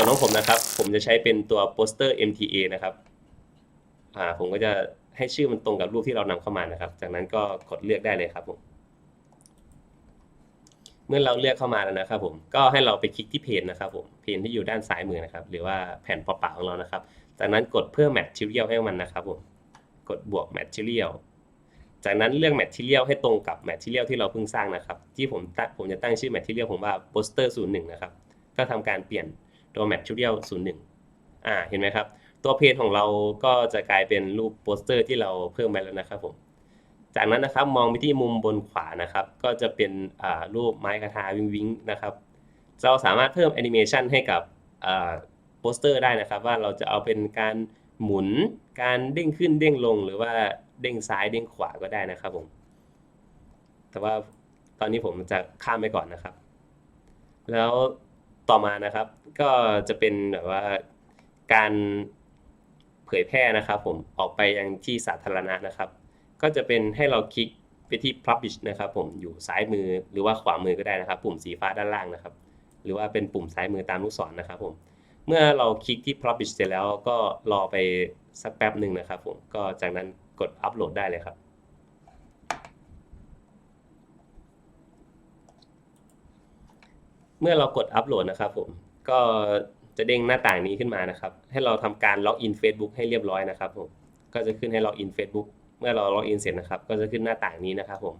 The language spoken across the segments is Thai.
วนของผมนะครับ ผมจะใช้เป็นตัวโปสเตอร์ MTA นะครับอ่าผมก็จะให้ชื่อมันตรงกับรูปที่เรานำเข้ามานะครับ จากนั้นก็กดเลือกได้เลยครับผมเมื่อเราเลือกเข้ามาแล้วนะครับผมก็ให้เราไปคลิกที่เพนนะครับผมเพนที่อยู่ด้านซ้ายมือนะครับ หรือว่าแผ่นเปล่าๆของเรานะครับ จากนั้นกดเพิ่ม Material ให้มันนะครับผมกดบวก Material จากนั้นเลือก Material ให้ตรงกับ Material ที่เราเพิ่งสร้างนะครับ ที่ผมตั้งผมจะตั้งชื่อ Material ผมว่า Poster 01นย์หนึ่งนะครับ ก็ทำการเปลี่ยน ตัว Material 01อ่าเห็นไหมครับ ตัวเพจของเราก็จะกลายเป็นรูปโปสเตอร์ที่เราเพิ่มไปแล้วนะครับผมจากนั้นนะครับมองไปที่มุมบนขวานะครับ ก็จะเป็นอ่ารูปไม้กระทาวิงวิงนะครับ เราสามารถเพิ่มแอนิเมชันให้กับอ่าโปสเตอร์ได้นะครับ ว่าเราจะเอาเป็นการหมุนการเด้งขึ้นเด้งลง หรือว่าเด้งซ้ายเด้งขวาก็ได้นะครับผมแต่ว่าตอนนี้ผมจะข้ามไปก่อนนะครับ แล้ว ต่อมานะครับ ก็จะเป็นแบบว่าการเผยแพร่นะครับ ผมออกไปยังที่สาธารณะนะครับ ก็จะเป็นให้เราคลิกไปที่ publish นะครับ ผมอยู่ซ้ายมือหรือว่าขวามือก็ได้นะครับ ปุ่มสีฟ้าด้านล่างนะครับ หรือว่าเป็นปุ่มซ้ายมือตามลูกศรนะครับ ผมเมื่อเราคลิกที่ publish เสร็จแล้วก็รอไปสักแป๊บหนึ่งนะครับ ผมก็จากนั้นกดอัปโหลดได้เลยครับ เมื่อเรากดอัปโหลดนะครับผมก็จะเด้งหน้าต่างนี้ขึ้นมานะครับ ให้เราทำการล็อกอิน Facebook ให้เรียบร้อยนะครับผมก็จะขึ้นให้ล็อกอิน Facebook เมื่อเราล็อกอินเสร็จนะครับ ก็จะขึ้นหน้าต่างนี้นะครับผม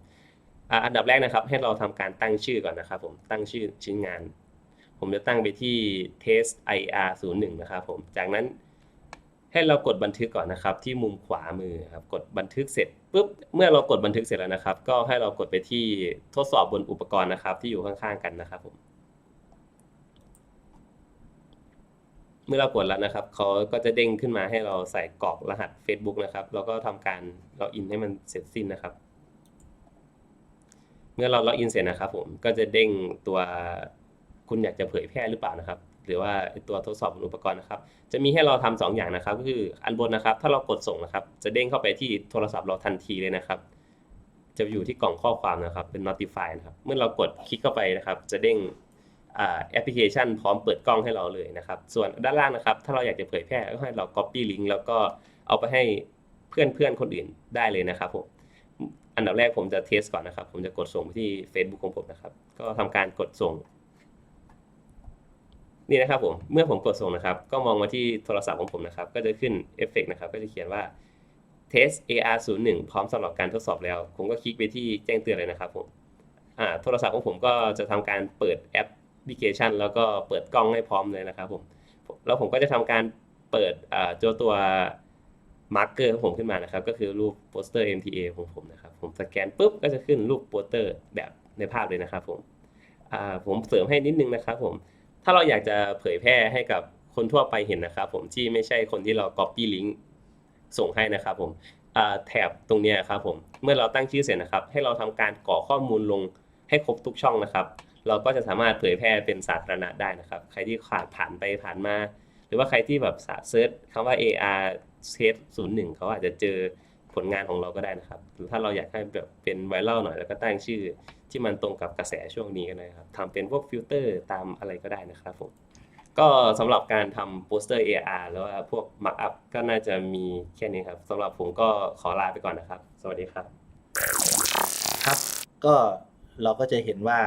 อันดับแรกนะครับ ให้เราทำการตั้งชื่อก่อนนะครับ ผมตั้งชื่อชิ้นงาน ผมจะตั้งไปที่ test ir 0 1นะครับผมจากนั้นให้เรากดบันทึกก่อนนะครับ ที่มุมขวามือครับกดบันทึกเสร็จปุ๊บเมื่อเรากดบันทึกเสร็จแล้วนะครับ ก็ให้เรากดไปที่ทดสอบบนอุปกรณ์นะครับ ที่อยู่ข้างๆกันนะครับผม มื่อเรากดแล้วนะครับเขาก็จะเด้งขึ้นมาให้เราใส่กรอกรหัส Facebook นะครับแล้วก็ทำการล็อกอินให้มันเสร็จสิ้นนะครับ เมื่อเราล็อกอินเสร็จนะครับ ผมก็จะเด้งตัวคุณอยากจะเผยแพร่หรือเปล่านะครับ หรือว่าตัวทดสอบบนอุปกรณ์นะครับ จะมีให้เราทำสองอย่างนะครับ ก็คืออันบนนะครับ ถ้าเรากดส่งนะครับ จะเด้งเข้าไปที่โทรศัพท์เราทันทีเลยนะครับ จะอยู่ที่กล่องข้อความนะครับ เป็น notify นะครับ เมื่อเรากดคลิกเข้าไปนะครับ จะเด้ง แอปพลิเคชันพร้อมเปิดกล้องให้เราเลยนะครับ ส่วนด้านล่างนะครับ ถ้าเราอยากจะเผยแพร่ก็ให้เรา copy link แล้วก็เอาไปให้เพื่อนเพื่อนๆคนอื่นได้เลยนะครับผมอันดับแรกผมจะเทสก่อนนะครับ ผมจะกดส่งไปที่ Facebook ของผมนะครับ ก็ทำการกดส่ง นี่นะครับผมเมื่อผมกดส่งนะครับ ก็มองมาที่โทรศัพท์ของผมนะครับ ก็จะขึ้นเอฟเฟกนะครับ ก็จะเขียนว่า test AR 0 1พร้อมสำหรับการทดสอบแล้ว ผมก็คลิกไปที่แจ้งเตือนเลยนะครับผมโทรศัพท์ของผมก็จะทำการเปิดแอป พลิเคชัน แล้วก็เปิดกล้องให้พร้อมเลยนะครับผมแล้วผมก็จะทำการเปิดอ่าตัวมาร์กเกอร์ของผมขึ้นมานะครับ ก็คือรูปโปสเตอร์ MTA ของผมนะครับ ผมสแกนปุ๊บก็จะขึ้นรูปโปสเตอร์แบบในภาพเลยนะครับผมผมเสริมให้นิดนึงนะครับผม ถ้าเราอยากจะเผยแพร่ให้กับคนทั่วไปเห็นนะครับ ผมที่ไม่ใช่คนที่เรา Copy Link ส่งให้นะครับผมแถบตรงนี้ครับผม เมื่อเราตั้งชื่อเสร็จนะครับ ให้เราทำการกรอกข้อมูลลงให้ครบทุกช่องนะครับ เราก็จะสามารถเผยแพร่เป็นสาธารณะได้นะครับ ใครที่ผ่านผ่านไปผ่านมา หรือว่าใครที่แบบเซิร์ชคำว่า AR Test 01เขาอาจจะเจอผลงานของเราก็ได้นะครับ ถ้าเราอยากให้แบบเป็นไวรัลหน่อยแล้วก็ตั้งชื่อ ที่มันตรงกับกระแสช่วงนี้ก็ได้ครับทำเป็นพวกฟิลเตอร์ตามอะไรก็ได้นะครับผมก็สำหรับการทำโปสเตอร์ AR แล้วว่าพวกมาร์กอัพก็น่าจะมีแค่นี้ครับสำหรับผมก็ขอลาไปก่อนนะครับ สวัสดีครับ ครับ ก็เราก็จะเห็นว่า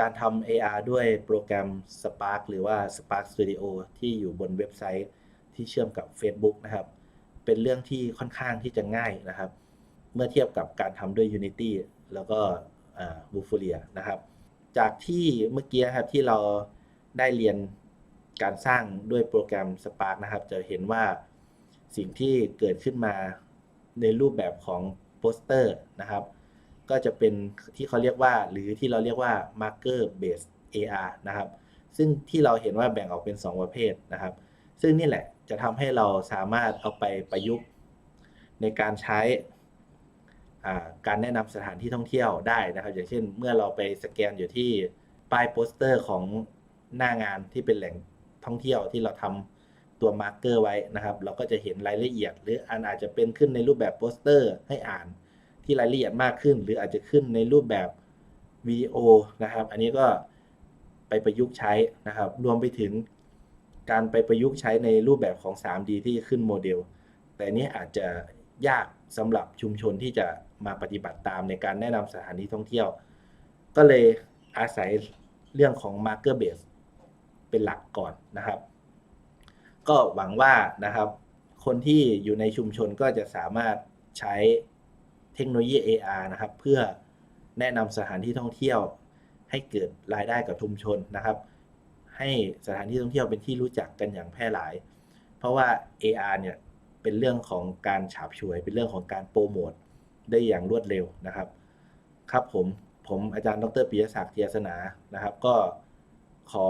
การทำ AR ด้วยโปรแกรม Spark หรือว่า Spark Studio ที่อยู่บนเว็บไซต์ที่เชื่อมกับ Facebook นะครับ เป็นเรื่องที่ค่อนข้างที่จะง่ายนะครับ เมื่อเทียบกับการทำด้วย Unity แล้วก็บูฟูเรียนะครับ จากที่เมื่อกี้ครับที่เราได้เรียนการสร้างด้วยโปรแกรม Spark นะครับ จะเห็นว่าสิ่งที่เกิดขึ้นมาในรูปแบบของโปสเตอร์นะครับ ก็จะเป็นที่เขาเรียกว่า หรือที่เราเรียกว่า marker based AR นะครับ ซึ่งที่เราเห็นว่าแบ่งออกเป็น 2 ประเภทนะครับ ซึ่งนี่แหละจะทำให้เราสามารถเอาไปประยุกต์ในการใช้การแนะนำสถานที่ท่องเที่ยวได้นะครับ อย่างเช่น เมื่อเราไปสแกนอยู่ที่ป้ายโปสเตอร์ของหน้างานที่เป็นแหล่งท่องเที่ยวที่เราทำตัวมาร์กเกอร์ไว้นะครับ เราก็จะเห็นรายละเอียด หรืออันอาจจะเป็นขึ้นในรูปแบบโปสเตอร์ให้อ่าน ที่รายละเอียดมากขึ้น หรืออาจจะขึ้นในรูปแบบวิดีโอนะครับ อันนี้ก็ไปประยุกต์ใช้นะครับ รวมไปถึงการไปประยุกต์ใช้ในรูปแบบของ 3D ที่จะขึ้นโมเดล แต่อันนี้อาจจะยากสำหรับชุมชนที่จะมาปฏิบัติตามในการแนะนำสถานที่ท่องเที่ยว ก็เลยอาศัยเรื่องของ Marker Base เป็นหลักก่อนนะครับ ก็หวังว่านะครับ คนที่อยู่ในชุมชนก็จะสามารถใช้ เทคโนโลยี AR นะครับ เพื่อแนะนำสถานที่ท่องเที่ยว ให้เกิดรายได้กับชุมชนนะครับ ให้สถานที่ท่องเที่ยวเป็นที่รู้จักกันอย่างแพร่หลาย เพราะว่า AR เนี่ยเป็นเรื่องของการฉาบฉวย เป็นเรื่องของการโปรโมทได้อย่างรวดเร็วนะครับ ครับผมผมอาจารย์ดรปิยศักดิ์เทียสนานะครับ ก็ขอ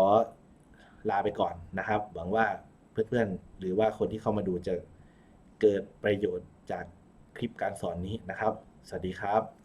ลาไปก่อนนะครับ หวังว่าเพื่อนๆ หรือว่าคนที่เข้ามาดูจะเกิดประโยชน์จาก คลิปการสอนนี้นะครับ สวัสดีครับ